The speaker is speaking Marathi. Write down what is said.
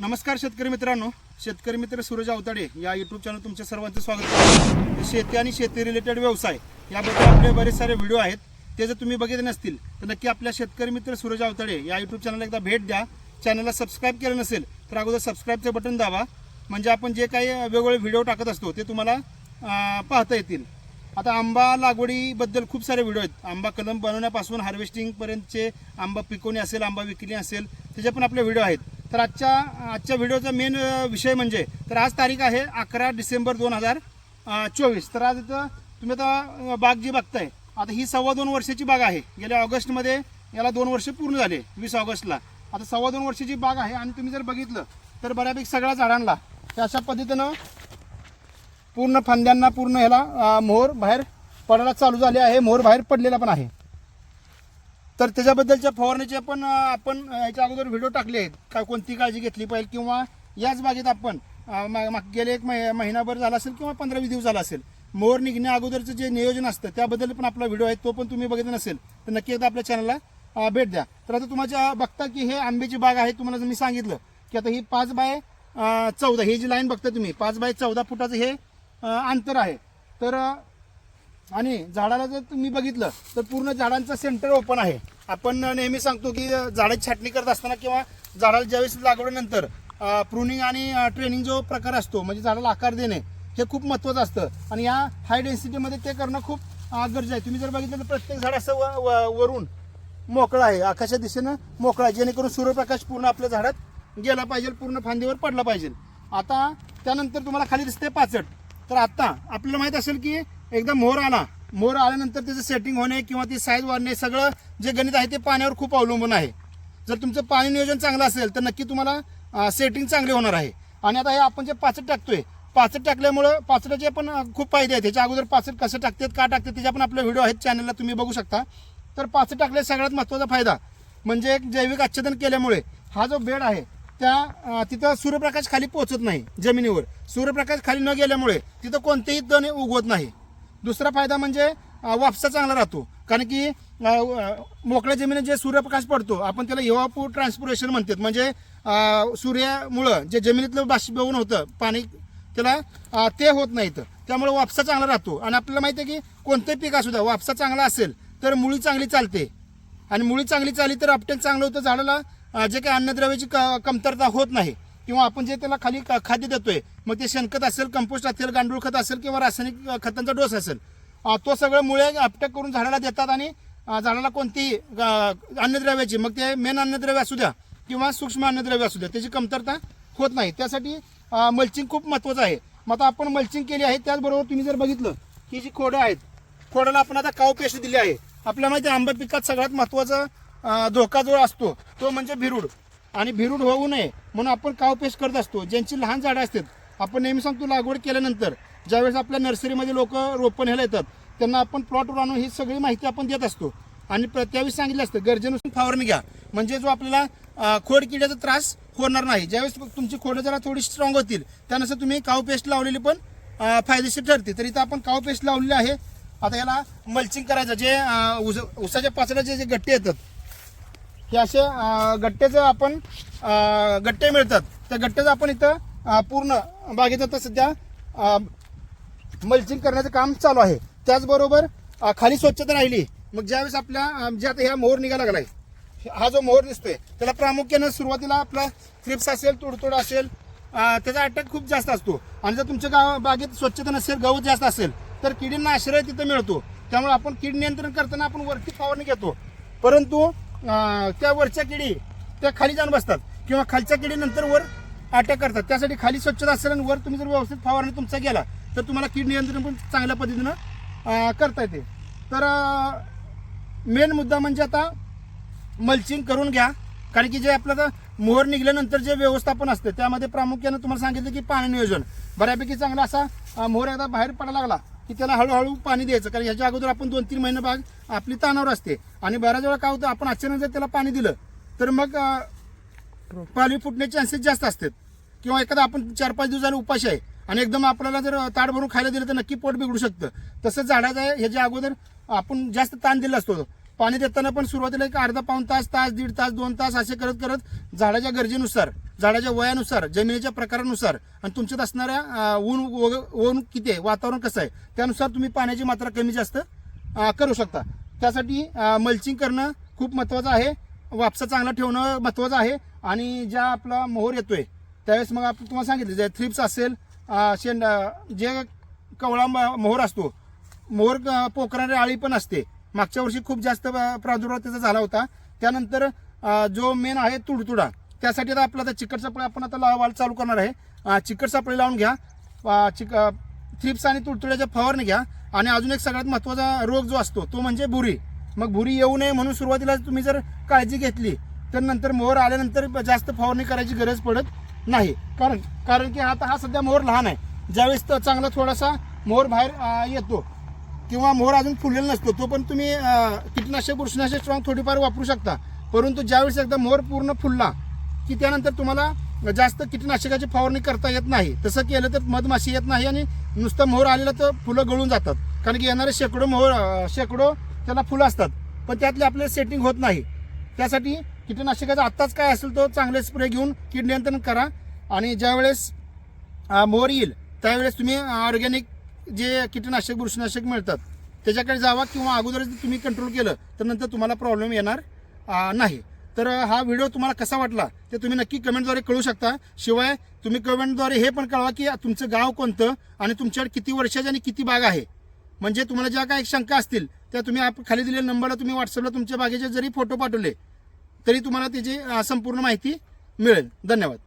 नमस्कार शेतकरी मित्रांनो शेतकरी मित्र सूरज अवताडे या यूट्यूब चॅनल तुमच्या सर्वांचं स्वागत करतो शेती आणि शेती रिलेटेड व्यवसाय याबद्दल आपले बरेच सारे व्हिडिओ आहेत. ते जर तुम्ही बघितले नसतील तर नक्की आपल्या शेतकरी मित्र सूरज अवताडे या यूट्यूब चॅनलला एकदा भेट द्या. चॅनलला सबस्क्राईब केलं नसेल तर अगोदर सबस्क्राईबचं बटन दाबा. म्हणजे आपण जे काही वेगवेगळे व्हिडिओ टाकत असतो ते तुम्हाला पाहता येतील. आता आंबा लागवडीबद्दल खूप सारे व्हिडिओ आहेत. आंबा कलम बनवण्यापासून हार्वेस्टिंगपर्यंतचे आंबा पिकवणे असेल आंबा विकणे असेल त्याचे पण आपले व्हिडिओ आहेत. तर आजच्या आजच्या व्हिडिओचा मेन विषय म्हणजे तर आज तारीख आहे अकरा डिसेंबर दोन हजार चोवीस. तर आज इथं तुम्ही आता बाग जी बघताय आता ही सव्वा दोन वर्षाची बाग आहे. गेल्या ऑगस्टमध्ये याला दोन वर्ष पूर्ण झाले वीस ऑगस्टला. आता सव्वा दोन वर्षाची बाग आहे आणि तुम्ही जर बघितलं तर बऱ्यापैकी सगळ्या झाडांना हे अशा पद्धतीनं पूर्ण फांद्यांना पूर्ण ह्याला मोहर बाहेर पडायला चालू झाले आहे. मोहर बाहेर पडलेला पण आहे. तर त्याच्याबद्दलच्या फवारणीचे पण आपण याच्या अगोदर व्हिडिओ टाकले आहेत. का कोणती काळजी घेतली पाहिजे किंवा याच बागेत आपण गेले एक महि- महिनाभर झाला असेल किंवा पंधरा वीस दिवस झाला असेल मोर निघण्या अगोदरचं जे नियोजन असतं त्याबद्दल पण आपला व्हिडिओ आहे तो पण तुम्ही बघितला नसेल तर नक्की एकदा आपल्या चॅनलला भेट द्या. तर आता तुम्हाला बघता की हे आंब्याची बाग आहे तुम्हाला जर मी सांगितलं की आता ही पाच बाय चौदा ही जी लाईन बघता तुम्ही पाच बाय चौदा फुटाचं हे अंतर आहे. तर आणि झाडाला जर तुम्ही बघितलं तर पूर्ण झाडांचं सेंटर ओपन आहे. आपण नेहमी सांगतो की झाडाची छाटणी करत असताना किंवा झाडाला ज्यावेळेस लागवडीनंतर प्रुनिंग आणि ट्रेनिंग जो प्रकार असतो म्हणजे झाडाला आकार देणे हे खूप महत्त्वाचं असतं. आणि या हाय डेन्सिटीमध्ये ते करणं खूप गरजेचं आहे. तुम्ही जर बघितलं तर प्रत्येक झाड असं व- व- वरून मोकळं आहे. आकाशाच्या दिशेनं मोकळं आहे. जेणेकरून सूर्यप्रकाश पूर्ण आपल्या झाडात गेला पाहिजे पूर्ण फांदीवर पडला पाहिजे. आता त्यानंतर तुम्हाला खाली दिसते पाचट. तर आता आपल्याला माहीत असेल की एकदा मोर आला. मोहर आल्यानंतर त्याचं सेटिंग होणे किंवा ती साईज वाढणे सगळं जे गणित आहे ते पाण्यावर खूप अवलंबून आहे. जर तुमचं पाणी नियोजन चांगलं असेल तर नक्की तुम्हाला सेटिंग चांगली होणार आहे. आणि आता हे आपण जे पाचट टाकतोय पाचट टाकल्यामुळं पाचटाचे पण खूप फायदे आहेत. त्याच्या अगोदर पाचट कसं टाकतात का टाकतात त्याच्या पण आपले व्हिडिओ आहेत चॅनलला तुम्ही बघू शकता. तर पाचट टाकले सगळ्यात महत्त्वाचा फायदा. म्हणजे एक जैविक आच्छादन केल्यामुळे हा जो बेड आहे त्या तिथं सूर्यप्रकाश खाली पोहोचत नाही जमिनीवर. सूर्यप्रकाश खाली न गेल्यामुळे तिथं कोणतेही तण उगवत नाही. दुसरा फायदा म्हणजे वापसा चांगला राहतो. कारण की मोकळ्या जमिनीत जे सूर्यप्रकाश पडतो आपण त्याला इवापो ट्रान्सपोरेशन म्हणतात. म्हणजे सूर्यामुळं जे जमिनीतलं बाष्पीभवन होतं पाणी त्याला ते होत नाहीत. त्यामुळे वापसा चांगला राहतो. आणि आपल्याला माहिती आहे की कोणतंही पीक असू द्या वापसा चांगला असेल तर मुळी चांगली चालते. आणि मुळी चांगली चालली तर अपटेक चांगलं होतं झाडाला जे काही अन्नद्रव्याची क- कमतरता होत नाही. किंवा आपण जे त्याला खाली खाद्य देतोय मग ते शेणखत असेल कंपोस्ट असेल गांडूळ खत असेल किंवा रासायनिक खतांचा डोस असेल तो सगळं मुळे आपटक करून झाडाला देतात आणि झाडाला कोणतीही अन्नद्रव्याची मग ते मेन अन्नद्रव्य असू द्या किंवा सूक्ष्म अन्नद्रव्य असू द्या त्याची कमतरता होत नाही. त्यासाठी मल्चिंग खूप महत्त्वाचं आहे. मग आता आपण मल्चिंग केली आहे त्याचबरोबर तुम्ही जर बघितलं ही जी खोडं आहेत खोडाला आपण आता काव पेस्ट दिली आहे. आपल्या माहिती आहे आंबा पिकात सगळ्यात महत्त्वाचा धोका जो असतो तो म्हणजे भिरूड. आणि भिरूड होऊ नये म्हणून आपण काव पेस्ट करत असतो. ज्यांची लहान झाडं असतात आपण नेहमी सांगतो लागवड केल्यानंतर ज्यावेळेस आपल्या नर्सरीमध्ये लोक रोपण ह्याला येतात त्यांना आपण प्लॉटवर आणून ही सगळी माहिती आपण देत असतो. आणि त्यावेळी सांगितलं असतं गरजेनुसार फवारणी घ्या. म्हणजे जो आपल्याला खोड किड्याचा त्रास होणार नाही. ज्यावेळेस तुमची खोडं जरा थोडी स्ट्रॉंग होतील त्यानुसार तुम्ही काव पेस्ट लावलेली पण फायदेशीर ठरते तर इथं आपण काव पेस्ट लावलेली आहे. आता याला मल्चिंग करायचं जे उस उसाच्या पाचड्याचे जे गट्टे येतात हे असे गट्ट्याचं आपण गट्टे मिळतात. त्या गट्ट्याचं आपण इथं पूर्ण बागेत आता सध्या मल्चिंग करण्याचं काम चालू आहे. त्याचबरोबर खाली स्वच्छता राहिली. मग ज्यावेळेस आपल्या जे म्हणजे आता ह्या मोहर निघायला लागलाय हा जो मोहर दिसतोय त्याला प्रामुख्यानं सुरुवातीला आपला क्रिप्स असेल तुडतुड असेल त्याचा अटॅक खूप जास्त असतो. आणि जर तुमच्या गाव बागेत स्वच्छता नसेल गवत जास्त असेल तर किडींना आश्रय तिथं मिळतो. त्यामुळे आपण कीड नियंत्रण करताना आपण वरती फवारणी घेतो. परंतु त्या वरच्या किडी त्या खाली जाऊन बसतात. किंवा खालच्या किडीनंतर वर अटॅक करतात. त्यासाठी खाली स्वच्छता असेल आणि वर तुम्ही जर व्यवस्थित फवारणी तुमचा गेला तर तुम्हाला कीड नियंत्रण पण चांगल्या पद्धतीनं करता येते. तर मेन मुद्दा म्हणजे आता मल्चिंग करून घ्या. कारण की जे आपलं आता मोहर निघाल्यानंतर जे व्यवस्थापन असतं त्यामध्ये प्रामुख्यानं तुम्हाला सांगितलं की पाणी नियोजन. बऱ्यापैकी चांगला असा मोहर एकदा बाहेर पडायला लागला. की त्याला हळूहळू पाणी द्यायचं. कारण ह्याच्या अगोदर आपण दोन तीन महिने बाग आपली तानावर असते. आणि बऱ्याच वेळा काय होतं आपण अचानक जर त्याला पाणी दिलं तर मग पाली फुटण्याचे चान्सेस जास्त असतात. किंवा एखादा आपण चार पाच दिवस झाले उपाशी आहे आणि एकदम आपल्याला जर ताट भरून खायला दिलं तर नक्की पोट बिघडू शकतं. तसंच झाडाचं आहे ह्याच्या अगोदर आपण जास्त ताण दिला असतो. पाणी देताना पण सुरुवातीला एक अर्धा पाऊन तास तास दीड तास दोन तास असे करत करत झाडाच्या गरजेनुसार झाडाच्या वयानुसार जमिनीच्या प्रकारानुसार आणि तुमच्यात असणाऱ्या ऊन ऊन किती आहे वातावरण कसं आहे त्यानुसार तुम्ही पाण्याची मात्रा कमी जास्त करू शकता. त्यासाठी मल्चिंग करणं खूप महत्त्वाचं आहे. वापसा चांगला ठेवणं महत्त्वाचं आहे. आणि ज्या आपला मोहर येतोय त्यावेळेस मग आपण तुम्हाला सांगितलं जे थ्रिप्स असेल शेंड जे कवळा म- मोहर असतो मोहर पोखरणारी आळी पण असते. मागच्या वर्षी खूप जास्त प्रादुर्भाव त्याचा झाला होता. त्यानंतर जो मेन आहे तुडतुडा त्यासाठी आता आपला आता चिकट सापळी आपण आता लावायला चालू करणार आहे. चिकट सापळे लावून घ्या. चिक थ्रिप्स आणि तुडतुड्याच्या फवारणी घ्या. आणि अजून एक सगळ्यात महत्त्वाचा रोग जो असतो तो म्हणजे भुरी. मग भुरी येऊ नये म्हणून सुरुवातीला तुम्ही जर काळजी घेतली तर नंतर मोहर आल्यानंतर जास्त फवारणी करायची गरज पडत नाही. कारण कारण की आता हा सध्या मोहर लहान आहे. ज्यावेळेस तर चांगला थोडासा मोहर बाहेर येतो किंवा मोहर अजून फुललेला नसतो तो पण तुम्ही कीटनाशक कीटकनाशक बुरशीनाशक स्ट्रॉंग थोडीफार वापरू शकता. परंतु ज्यावेळेस एकदा मोहर पूर्ण फुलला की त्यानंतर तुम्हाला जास्त कीटकनाशकाची फवारणी करता येत नाही. तसं केलं तर मधमाशी येत नाही आणि नुसतं मोहर आलेलं तर फुलं गळून जातात. कारण की येणारे शेकडो मोहर शेकडो त्याला फुलं असतात. पण त्यातले आपल्याला सेटिंग होत नाही. त्यासाठी कीटनाशकाचा आत्ताच काय असेल तो चांगले स्प्रे घेऊन कीड नियंत्रण करा. आणि ज्यावेळेस मोहर येईल त्यावेळेस तुम्ही ऑर्गॅनिक जे कीटकनाशक बुरशीनाशक मिळतात त्याच्याकडे जावा किंवा अगोदर तुम्ही कंट्रोल केलं तर नंतर तुम्हाला प्रॉब्लेम येणार नाही. तर हा व्हिडिओ तुम्हाला कसा वाटला ते तुम्ही नक्की कमेंटद्वारे कळू शकता. शिवाय तुम्ही कमेंटद्वारे हे पण कळवा की तुमचं गाव कोणतं आणि तुमच्याकडे किती वर्षाची आणि किती बाग आहे. म्हणजे तुम्हाला ज्या काही शंका असतील त्या तुम्ही आप खाली दिलेल्या नंबरला तुम्ही व्हॉट्सअपला तुमच्या बागेचे जरी फोटो पाठवले तरी तुम्हाला त्याची संपूर्ण माहिती मिळेल. धन्यवाद.